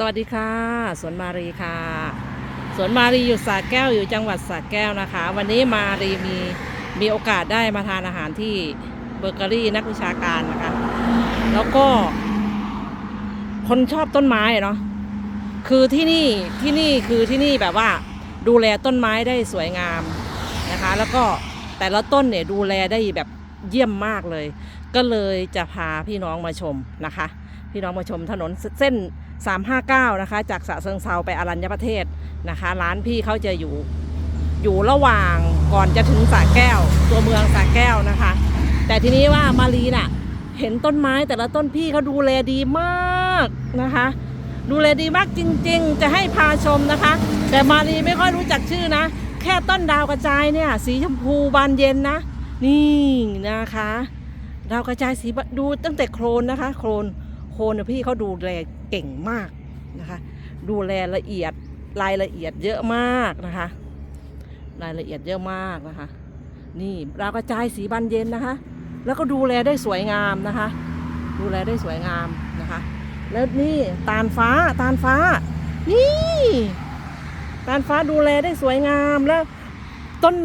สวัสดีค่ะสวนมารีค่ะสวนมารีอยู่สระแก้วอยู่จังหวัดสระแก้วนะคะ วันนี้มารีมีมีโอกาสได้มาทานอาหารที่เบเกอรี่นักวิชาการนะคะ แล้วก็ คนชอบต้นไม้เนาะคือที่นี่ที่นี่คือที่นี่แบบว่า ดูแลต้นไม้ได้สวยงามนะคะ แล้วก็แต่ละต้นเนี่ยดูแลได้แบบเยี่ยมมากเลย ก็เลยจะพาพี่น้องมาชมนะคะ พี่น้องมาชมถนนเส้น 359 นะคะ จากสระเซิงเซาไปอรัญญประเทศนะคะ ร้านพี่เขาจะอยู่อยู่ระหว่างก่อนจะถึงสระแก้ว ตัวเมืองสระแก้วนะคะ แต่ทีนี้ว่ามารีน่ะ เห็นต้นไม้แต่ละต้นพี่เขาดูแลดีมากนะคะ ดูแลดีมากจริง ๆ จะให้พาชมนะคะ แต่มารีไม่ค่อยรู้จักชื่อนะ แค่ต้นดาวกระจายเนี่ยสีชมพูบานเย็นนะ นี่นะคะ ดาวกระจายสีดูตั้งแต่โครนนะคะ โครนโครนพี่เขาดูแล เก่งมากนะคะ ดูแลละเอียดรายละเอียดเยอะมากนะคะ รายละเอียดเยอะมากนะคะ นี่ดาวกระจายสีบานเย็นนะคะ แล้วก็ดูแลได้สวยงามนะคะ ดูแลได้สวยงามนะคะ แล้วนี่ตาลฟ้าตาลฟ้า นี่ตาลฟ้าดูแลได้สวยงามแล้วต้น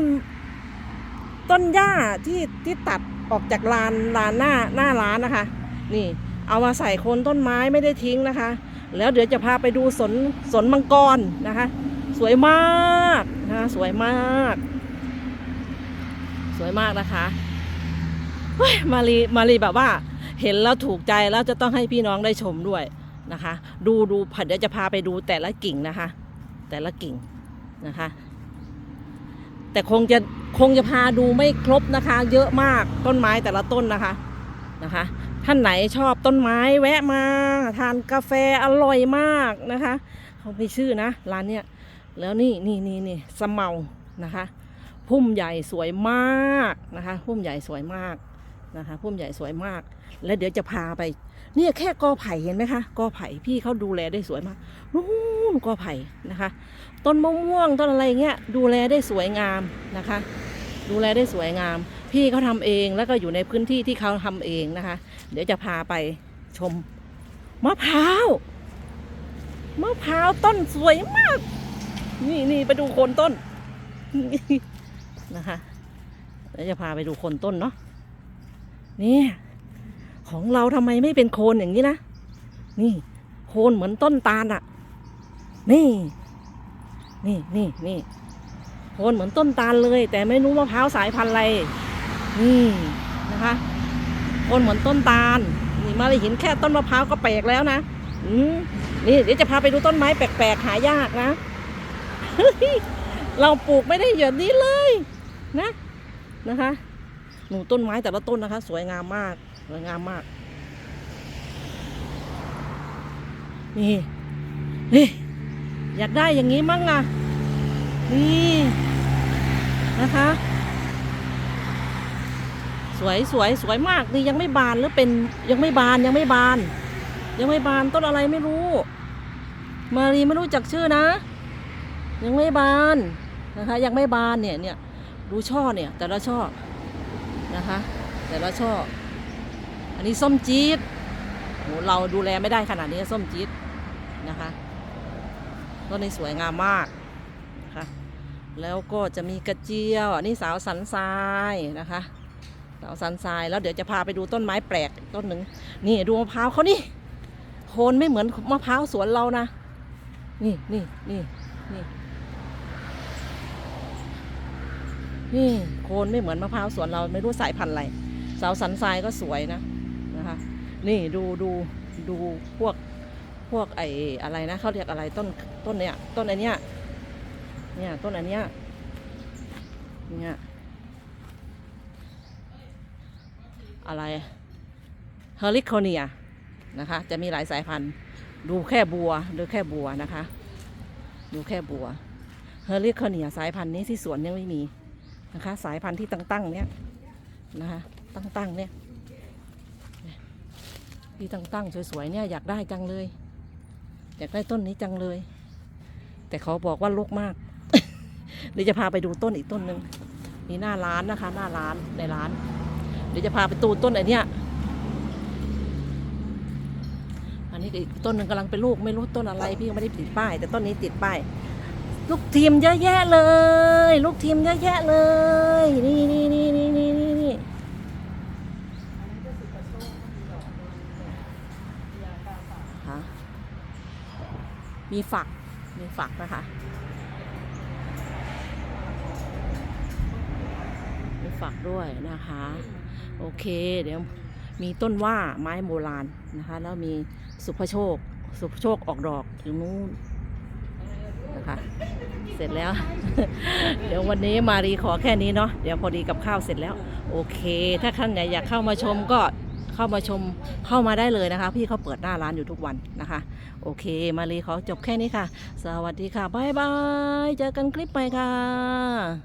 ต้นหญ้าที่ที่ตัดออกจากลานลานหน้าหน้าร้านนะคะ นี่ เอามาใส่โคนต้นไม้ไม่ได้ทิ้งนะคะ แล้วเดี๋ยวจะพาไปดูสนสนมังกรนะคะ สวยมากนะคะสวยมาก สวยมากนะคะมารีมารีแบบว่า เห็นแล้วถูกใจแล้วจะต้องให้พี่น้องได้ชมด้วยนะคะ ดูดูผัดเดี๋ยวจะพาไปดูแต่ละกิ่งนะคะ แต่ละกิ่งนะคะ แต่คงจะคงจะพาดูไม่ครบนะคะ เยอะมากต้นไม้แต่ละต้นนะคะนะคะ ท่านไหนชอบต้นไม้แวะมา ทานกาแฟอร่อยมากนะคะเขาไม่ชื่อนะร้านเนี้ยแล้วนี่นี่นี่นี่สะเมานะคะพุ่มใหญ่สวยมากนะคะพุ่มใหญ่สวยมากนะคะพุ่มใหญ่สวยมาก แล้วเดี๋ยวจะพาไปเนี่ยแค่กอไผ่เห็นไหมคะกอไผ่พี่เขาดูแลได้สวยมากนู่นกอไผ่นะคะ ต้นมะม่วงต้นอะไรเงี้ยดูแลได้สวยงามนะคะ ดูแลได้สวยงาม พี่เขาทำเองแล้วก็อยู่ในพื้นที่ที่เขาทำเองนะคะ เดี๋ยวจะพาไปชมมะพร้าวมะพร้าวต้นสวยมาก นี่นี่ไปดูโคนต้นนะคะเดี๋ยวจะพาไปดูโคนต้นเนาะนี่ของเราทำไมไม่เป็นโคนอย่างนี้นะนี่โคนเหมือนต้นตาลอะ่ะนี่ นี่นี่นี่โคนเหมือนต้นตาลเลย แต่ไม่รู้มะพร้าวสายพันธุ์อะไร นี่นะคะโคนเหมือนต้นตาลนี่มาเลยเห็นแค่ต้นมะพร้าวก็แปลกแล้วนะอืมนี่เดี๋ยวจะพาไปดูต้นไม้แปลกๆหายากนะเราปลูกไม่ได้อย่างนี้เลยนะนะคะ หนูต้นไม้แต่ละต้นนะคะ สวยงามมากสวยงามมาก นี่นี่อยากได้อย่างนี้มั่งอะนี่นะคะ สวยสวยสวยมากนี่ยังไม่บานหรือเป็นยังไม่บานยังไม่บาน ยังไม่บานต้นอะไรไม่รู้ มารีไม่รู้จักชื่อนะ ยังไม่บานนะคะ ยังไม่บานเนี่ยเนี่ยดูช่อเนี่ย แต่ละช่อนะคะ แต่ละช่อ อันนี้ส้มจี๊ดโหเราดูแลไม่ได้ขนาดนี้ส้มจี๊ดนะคะต้นนี้สวยงามมากนะคะแล้วก็จะมีกระเจียวอันนี้สาวสันทรายนะคะ เสาสันทรายแล้วเดี๋ยวจะพาไปดูต้นไม้แปลกต้นหนึ่งนี่ดูมะพร้าวเขานี่โคนไม่เหมือนมะพร้าวสวนเรานะนี่นี่นี่นี่นี่โคนไม่เหมือนมะพร้าวสวนเราไม่รู้สายพันธุ์อะไรเสาสันทรายก็สวยนะนะคะนี่ดูดูดูพวกพวกไอ้อะไรนะเขาเรียกอะไรต้นต้นเนี้ยต้นอันเนี้ยเนี่ยต้นอันเนี้ยเนี่ย อะไรเฮลิโคเนียนะคะ จะมีหลายสายพันธุ์ ดูแค่บัวดูแค่บัวนะคะ ดูแค่บัวเฮลิโคเนียสายพันธุ์นี้ที่สวนยังไม่มีนะคะ สายพันธุ์ที่ตั้งๆเนี้ยนะคะตั้งๆเนี่ยที่ตั้งๆสวยๆเนี่ยอยากได้จังเลย อยากได้ต้นนี้จังเลย แต่เขาบอกว่าลกมากเดี๋ยวจะพาไปดูต้นอีกต้นหนึ่งมีหน้าร้านนะคะ หน้าร้านในร้าน เดี๋ยวจะพาไปตูต้นไอเนี้ยอันนี้อีกต้นหนึ่งกำลังเป็นลูกไม่รู้ต้นอะไรพี่ยังไม่ได้ติดป้าย แต่ต้นนี้ติดป้ายลูกทีมเยอะแยะเลย ลูกทีมเยอะแยะเลย นี่นี่นี่นี่นี่นี่นี่ฮะมีฝัก มีฝักนะคะ มีฝักด้วยนะคะ โอเค เดี๋ยวมีต้นว่าไม้โบราณนะคะ แล้วมีสุภโชค สุภโชคออกดอกอยู่นู้นนะคะ เสร็จแล้ว เดี๋ยววันนี้มารีขอแค่นี้เนาะเดี๋ยวพอดีกับข้าวเสร็จแล้ว โอเค ถ้าท่านไหนอยากเข้ามาชมก็เข้ามาชมเข้ามาได้เลยนะคะ พี่เขาเปิดหน้าร้านอยู่ทุกวันนะคะ โอเค มารีขอจบแค่นี้ค่ะ สวัสดีค่ะ บ๊ายบาย เจอกันคลิปใหม่ค่ะ